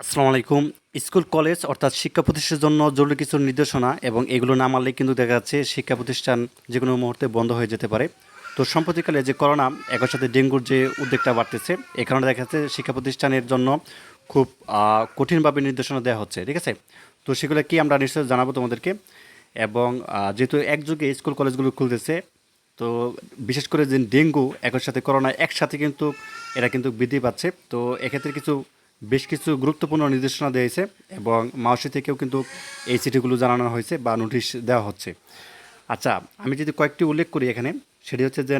আসসালামু আলাইকুম। School, college অর্থাৎ শিক্ষা প্রতিষ্ঠানের জন্য জরুরি কিছু নির্দেশনা এবং এগুলো না মানলে কিন্তু দেখা যাচ্ছে শিক্ষা প্রতিষ্ঠান যে কোনো মুহূর্তে বন্ধ হয়ে যেতে পারে। তো সম্প্রতিকালে যে করোনা, একই সাথে ডেঙ্গুর যে উদ্বেগটা বাড়তেছে, এ কারণে দেখা যাচ্ছে শিক্ষা প্রতিষ্ঠানের জন্য খুব কঠিনভাবে নির্দেশনা দেওয়া হচ্ছে, ঠিক আছে? তো সেগুলো কি আমরা নিশ্চয়ই জানাব তোমাদেরকে? এবং যেহেতু একযুগে স্কুল, কলেজগুলো খুলতেছে, তো বিশেষ করে যে ডেঙ্গু, একই সাথে করোনা, একসাথে কিন্তু এরা কিন্তু বৃদ্ধি পাচ্ছে। তো এক্ষেত্রে কিছু বেশ কিছু গুরুত্বপূর্ণ নির্দেশনা দিয়েছে এবং মাওসি থেকেও কিন্তু এই চিঠিগুলো জানানো হয়েছে বা নোটিশ দেওয়া হচ্ছে। আচ্ছা আমি যদি কয়েকটি উল্লেখ করি এখানে, সেটি হচ্ছে যে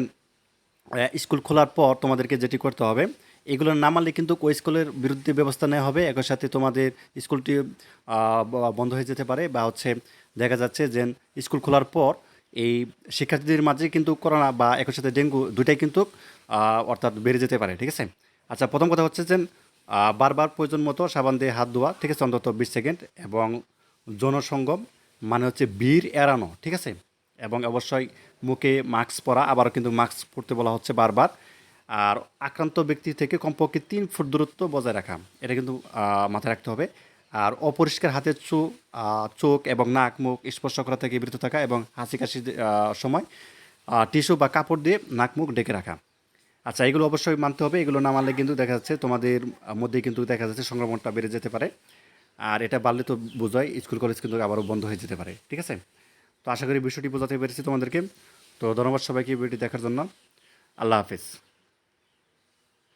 স্কুল খোলার পর তোমাদেরকে যেটি করতে হবে এগুলো না মানলে কিন্তু ওই স্কুলের বিরুদ্ধে ব্যবস্থা নেওয়া হবে। একই সাথে তোমাদের স্কুলটি বন্ধ হয়ে যেতে পারে বা হচ্ছে দেখা যাচ্ছে যে, স্কুল খোলার পর এই শিক্ষার্থীদের মাঝে কিন্তু করোনা বা একই সাথে ডেঙ্গু দুটাই কিন্তু অর্থাৎ বেড়ে যেতে পারে, ঠিক আছে? আচ্ছা প্রথম কথা হচ্ছে যে বারবার প্রয়োজন মতো সাবান দিয়ে হাত ধোয়া, ঠিক আছে, অন্তত বিশ সেকেন্ড, এবং জনসঙ্গম মানে হচ্ছে বীর এড়ানো, ঠিক আছে? এবং অবশ্যই মুখে মাস্ক পরা, আবারও কিন্তু মাস্ক পরতে বলা হচ্ছে বারবার। আর আক্রান্ত ব্যক্তি থেকে কমপক্ষে তিন ফুট দূরত্ব বজায় রাখা, এটা কিন্তু মাথায় রাখতে হবে। আর অপরিষ্কার হাতের চো চোখ এবং নাক, মুখ স্পর্শ করা থেকে বিরত থাকা এবং হাসি কাশির সময় টিস্যু বা কাপড় দিয়ে নাক মুখ ডেকে রাখা। আচ্ছা এগুলো অবশ্যই মানতে হবে। এগুলো না মানলে কিন্তু দেখা যাচ্ছে তোমাদের মধ্যে কিন্তু দেখা যাচ্ছে সংক্রমণটা বেড়ে যেতে পারে। আর এটা বাড়লে তো বোঝায় স্কুল, কলেজ কিন্তু আবারও বন্ধ হয়ে যেতে পারে, ঠিক আছে? তো আশা করি বিষয়টি বোঝাতে পেরেছি তোমাদেরকে। তো ধন্যবাদ সবাইকে ভিডিওটি দেখার জন্য। আল্লাহ হাফিজ।